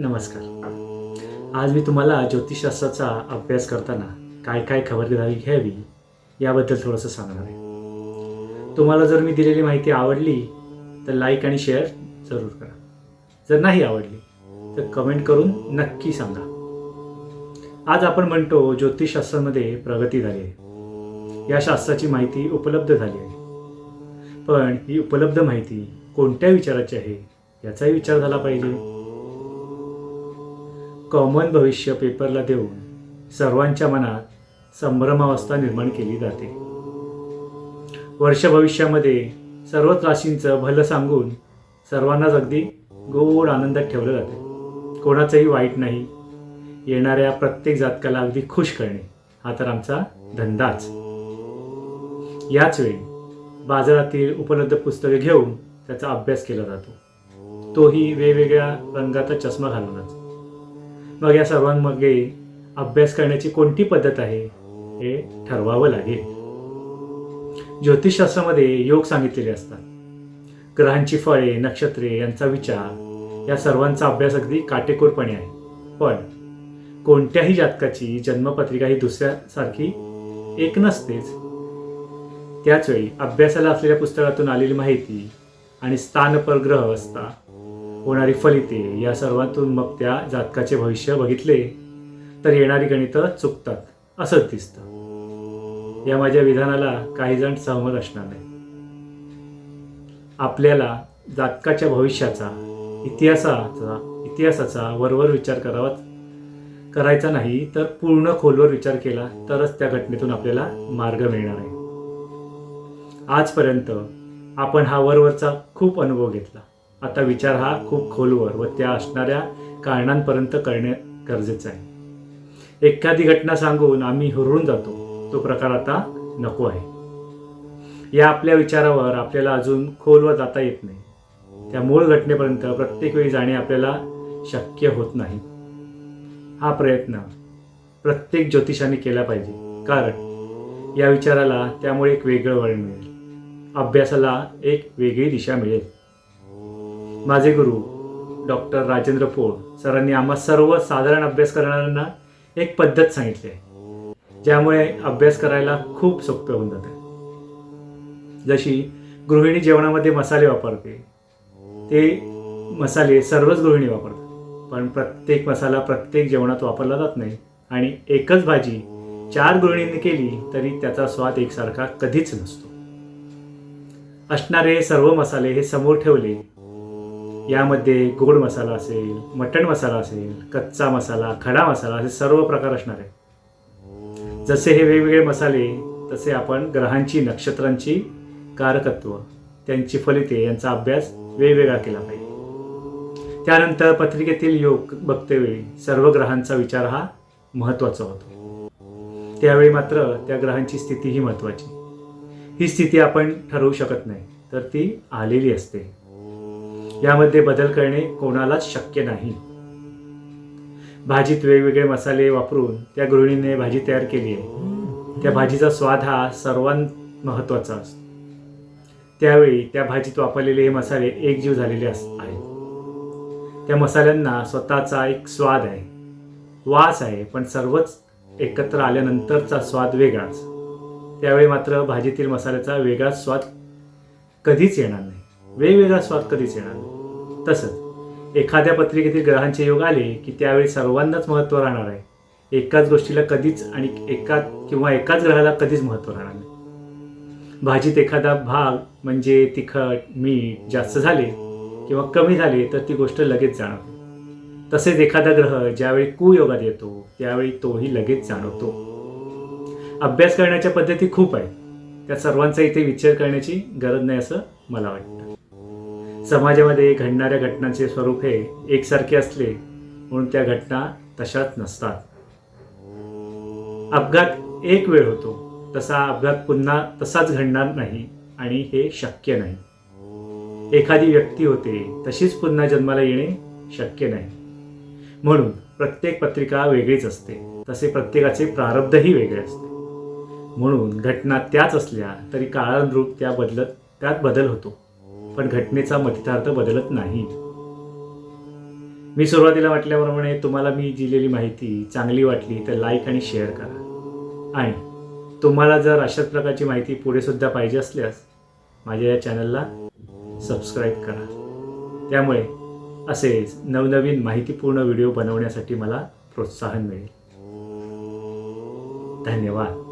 नमस्कार. आज मी तुम्हाला ज्योतिषशास्त्राचा अभ्यास करताना काय काय खबरदारी घ्यावी याबद्दल थोडंसं सांगणार आहे. तुम्हाला जर मी दिलेली माहिती आवडली तर लाईक आणि शेअर जरूर करा. जर नाही आवडली तर कमेंट करून नक्की सांगा. आज आपण म्हणतो ज्योतिषशास्त्रामध्ये प्रगती झाली आहे. या शास्त्राची माहिती उपलब्ध झाली आहे. पण ही उपलब्ध माहिती कोणत्या विचाराची आहे याचाही विचार झाला पाहिजे. कॉमन भविष्य पेपरला देऊन सर्वांच्या मनात संभ्रमावस्था निर्माण केली जाते. वर्ष भविष्यामध्ये सर्वच राशींचं भलं सांगून सर्वांनाच अगदी गोड आनंदात ठेवलं जाते. कोणाचंही वाईट नाही. येणाऱ्या प्रत्येक जातकाला अगदी खुश करणे हा तर आमचा धंदाच. याच वेळी बाजारातील उपलब्ध पुस्तके घेऊन त्याचा अभ्यास केला जातो. तोही वेगवेगळ्या रंगाचा चष्मा घालूनच. मग या सर्वांमागे अभ्यास करण्याची कोणती पद्धत आहे हे ठरवावं लागेल. ज्योतिषशास्त्रामध्ये योग सांगितलेले असतात. ग्रहांची फळे नक्षत्रे यांचा विचार या सर्वांचा अभ्यास अगदी काटेकोरपणे आहे. पण कोणत्याही जातकाची जन्मपत्रिका ही दुसऱ्यासारखी एक नसतेच. त्याचवेळी अभ्यासाला असलेल्या पुस्तकातून आलेली माहिती आणि स्थानपर असता होणारी फलिते या सर्वातून मग त्या जातकाचे भविष्य बघितले तर येणारी गणितं चुकतात असंच दिसतं. या माझ्या विधानाला काही जण सहमत असणार नाही. आपल्याला जातकाच्या भविष्याचा इतिहासाचा इतिहासाचा वरवर विचार करावा करायचा नाही तर पूर्ण खोलवर विचार केला तरच त्या घटनेतून आपल्याला मार्ग मिळणार आहे. आजपर्यंत आपण हा वरवरचा खूप अनुभव घेतला. आता विचार हा खूप खोलवर व त्या असणाऱ्या कारणांपर्यंत करणे गरजेचं आहे. एखादी घटना सांगून आम्ही हुरळून जातो. तो प्रकार आता नको आहे. या आपल्या विचारावर आपल्याला अजून खोलवर जाता येत नाही. त्या मूळ घटनेपर्यंत प्रत्येक वेळी जाणे आपल्याला शक्य होत नाही. हा प्रयत्न प्रत्येक ज्योतिषाने केला पाहिजे. कारण या विचाराला त्यामुळे एक वेगळं वळण मिळेल. अभ्यासाला एक वेगळी दिशा मिळेल. माझे गुरु डॉक्टर राजेंद्र पोळ सरांनी आम्हा सर्व साधारण अभ्यास करणाऱ्यांना एक पद्धत सांगितली आहे ज्यामुळे अभ्यास करायला खूप सोपे होऊन जाते. जशी गृहिणी जेवणामध्ये मसाले वापरते ते मसाले सर्वच गृहिणी वापरतात. पण प्रत्येक मसाला प्रत्येक जेवणात वापरला जात नाही आणि एकच भाजी चार गृहिणींनी केली तरी त्याचा स्वाद एकसारखा कधीच नसतो. असणारे सर्व मसाले हे समोर ठेवले यामध्ये गोड मसाला असेल मटण मसाला असेल कच्चा मसाला खडा मसाला असे सर्व प्रकार असणार आहे जसे हे वेगवेगळे मसाले तसे आपण ग्रहांची नक्षत्रांची कारकत्व त्यांची फलिते यांचा अभ्यास वेगवेगळा केला पाहिजे. त्यानंतर पत्रिकेतील योग बघतेवेळी सर्व ग्रहांचा विचार हा महत्त्वाचा होतो. त्यावेळी मात्र त्या ग्रहांची स्थिती ही महत्त्वाची. ही स्थिती आपण ठरवू शकत नाही तर ती आलेली असते. यामध्ये बदल करणे कोणालाच शक्य नाही. भाजीत वेगवेगळे मसाले वापरून त्या गृहिणीने भाजी तयार केली आहे. त्या भाजीचा स्वाद हा सर्वांत महत्त्वाचा असतो. त्यावेळी त्या भाजीत वापरलेले हे मसाले एकजीव झालेले अस आहेत. त्या मसाल्यांना स्वतःचा एक स्वाद आहे. वास आहे पण सर्वच एकत्र आल्यानंतरचा स्वाद वेगळाच. त्यावेळी मात्र भाजीतील मसाल्याचा वेगळाच स्वाद कधीच येणार नाही. वेगवेगळा स्वाद कधीच येणार. तसंच एखाद्या पत्रिकेतील ग्रहांचे योग आले की त्यावेळी सर्वांनाच महत्त्व राहणार आहे. एकाच गोष्टीला कधीच आणि एका किंवा एकाच ग्रहाला कधीच महत्त्व राहणार नाही. भाजीत एखादा भाग म्हणजे तिखट मीठ जास्त झाले किंवा कमी झाले तर ती गोष्ट लगेच जाणवते. तसेच एखादा ग्रह ज्यावेळी कुयोगात येतो त्यावेळी तोही लगेच जाणवतो. अभ्यास करण्याच्या पद्धती खूप आहेत. त्या सर्वांचा इथे विचार करण्याची गरज नाही असं मला वाटतं. समाजामध्ये घडणाऱ्या घटनांचे स्वरूप हे एकसारखे असले म्हणून त्या घटना तशाच नसतात. अपघात एक वेळ होतो तसा अपघात पुन्हा तसाच घडणार नाही आणि हे शक्य नाही. एखादी व्यक्ती होते तशीच पुन्हा जन्माला येणे शक्य नाही. म्हणून प्रत्येक पत्रिका वेगळीच असते तसे प्रत्येकाचे प्रारब्धही वेगळे असते. म्हणून घटना त्याच असल्या तरी काळानुरूप त्या बदलत त्यात बदल होतो. पण घटनेचा मथितार्थ बदलत नाही. मी सुरुवातीला म्हटल्याप्रमाणे तुम्हाला मी दिलेली माहिती चांगली वाटली तर लाईक आणि शेअर करा. आणि तुम्हाला जर अशाच प्रकारची माहिती पुढेसुद्धा पाहिजे असल्यास माझ्या या चॅनलला सबस्क्राईब करा. त्यामुळे असेच नवनवीन माहितीपूर्ण व्हिडिओ बनवण्यासाठी मला प्रोत्साहन मिळेल. धन्यवाद.